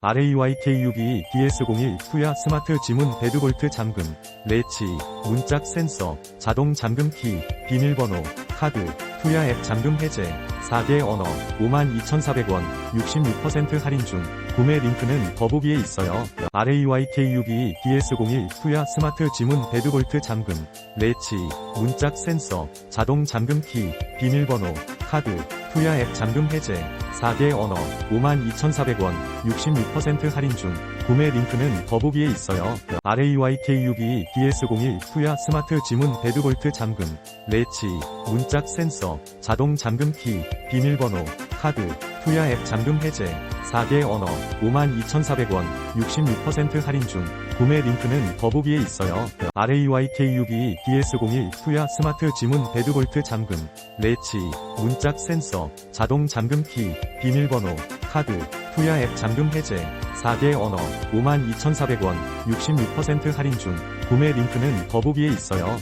RAYK62 DS01 투야 스마트 지문 데드볼트 잠금, 레치, 문짝 센서, 자동 잠금 키, 비밀번호, 카드, 투야 앱 잠금 해제, 4개 언어, 52,400원, 66% 할인 중, 구매 링크는 더보기에 있어요. RAYK62 DS01 투야 스마트 지문 데드볼트 잠금, 레치, 문짝 센서, 자동 잠금 키, 비밀번호, 카드, 투야 앱 잠금 해제, 4개 언어, 52,400원, 66% 할인 중, 구매 링크는 더보기에 있어요. RAYK62 DS01 투야 스마트 지문 데드볼트 잠금, 레치, 문짝 센서, 자동 잠금 키, 비밀번호, 카드, 투야 앱 잠금 해제, 4개 언어, 52,400원, 66% 할인 중, 구매 링크는 더보기에 있어요. RAYK62 DS01 투야 스마트 지문 데드볼트 잠금, 레치, 문짝 센서, 자동 잠금 키, 비밀번호, 카드, 투야 앱 잠금 해제, 4개 언어, 52,400원, 66% 할인 중, 구매 링크는 더보기에 있어요.